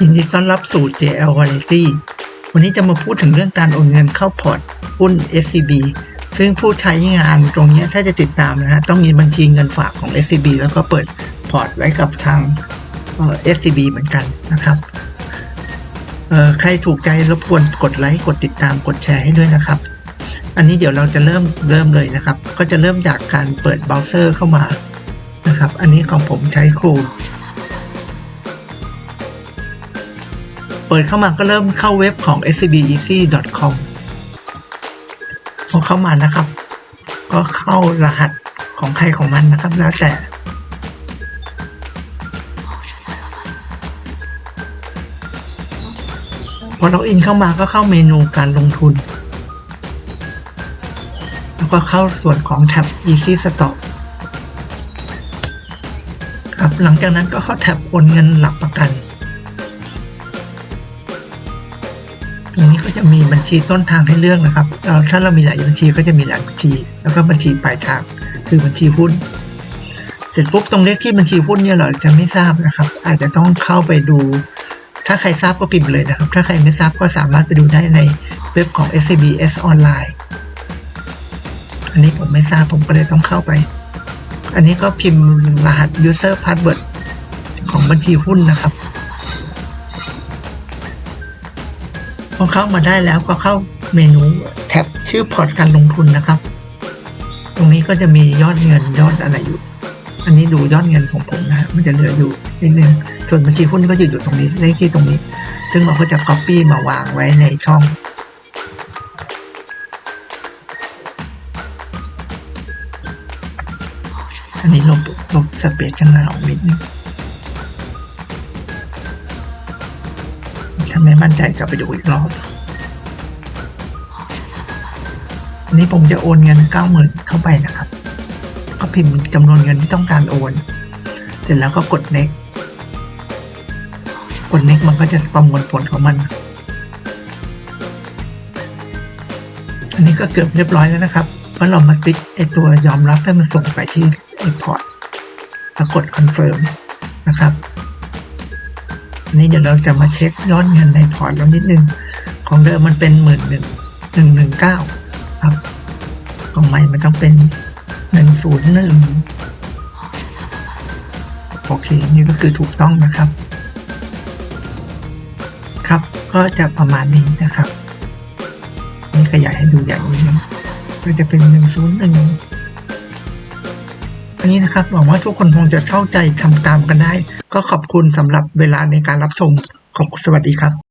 ยินดีต้อนรับสู่ JL Variety วันนี้จะมาพูดถึงเรื่องการโอนเงินเข้าพอร์ตหุ้น SCB ซึ่งผู้ใช้งานตรงนี้ถ้าจะติดตามนะฮะต้องมีบัญชีเงินฝากของ SCB แล้วก็เปิดพอร์ตไว้กับทาง SCB เหมือนกันนะครับใครถูกใจรบกวนกดไลค์กดติดตามกดแชร์ให้ด้วยนะครับ อันนี้เดี๋ยวเราจะเริ่มเริ่มเลยนะครับ ก็จะเริ่มจากการเปิดเบราว์เซอร์เข้ามานะครับ อันนี้ของผมใช้ Chrome ปิดเข้ามาก็เริ่มเข้าเว็บของ scbeasy.com พอเข้ามานะครับ ก็เข้ารหัสของใครของมันนะครับแล้วแต่พอเราอินเข้ามาก็เข้าเมนูการลงทุน แล้วก็เข้าส่วนของแท็บ easy stop ครับหลังจากนั้นก็เข้าแท็บโอนเงินหลักประกัน ตรงนี้ก็จะมีบัญชีต้นทางให้เลือกนะครับถ้าเรามีหลายบัญชีก็จะมีหลายบัญชี แล้วก็บัญชีปลายทางคือบัญชีหุ้น เสร็จปุ๊บตรงเลขที่บัญชีหุ้นเนี่ยเราจะไม่ทราบนะครับ อาจจะต้องเข้าไปดู ถ้าใครทราบก็พิมพ์เลยนะครับ ถ้าใครไม่ทราบก็สามารถไปดูได้ในเว็บของ SCBS ออนไลน์อันนี้ผมไม่ทราบผมก็เลยต้องเข้าไป อันนี้ก็พิมพ์รหัส user password ของบัญชีหุ้นนะครับ พอเข้ามาได้แล้วก็เข้าเมนูแท็บชื่อพอร์ตการลงทุนนะครับ ตรงนี้ก็จะมียอดเงินยอดอะไรอยู่ อันนี้ดูยอดเงินของผมนะมันจะเหลืออยู่นิดนึงส่วนบัญชีหุ้นก็จะอยู่ตรงนี้เลขที่ตรงนี้ ซึ่งเราก็จะ copy มาวางไว้ในช่องอันนี้ลบลบสเปซข้างหน้าออกนิดนึง ถ้าไม่มั่นใจก็ไปดูอีกรอบอันนี้ผมจะโอนเงินเก้าหมื่นเข้าไปนะครับ ก็พิมพ์จำนวนเงินที่ต้องการโอน เสร็จแล้วก็กด next กด next มันก็จะประมวลผลของมัน อันนี้ก็เกือบเรียบร้อยแล้วนะครับเพราะเรามาคลิกไอตัวยอมรับให้มันส่งไปที่ไอพอร์ตแล้วกด confirm นะครับ นี้เดี๋ยวเราจะมาเช็คยอดเงินในพอร์ตเรานิดนึง ของเดิมมันเป็นหมื่นหนึ่งหนึ่งหนึ่งเก้าครับของใหม่มันต้องเป็นหนึ่งศูนย์หนึ่งโอเค นี่ก็คือถูกต้องนะครับ ครับก็จะประมาณนี้นะครับ นี่ขยายให้ดูอย่างนี้นะก็จะเป็นหนึ่งศูนย์หนึ่ง อันนี้นะครับหวังว่าทุกคนคงจะเข้าใจทำตามกันได้ ก็ขอบคุณสำหรับเวลาในการรับชมขอบคุณสวัสดีครับ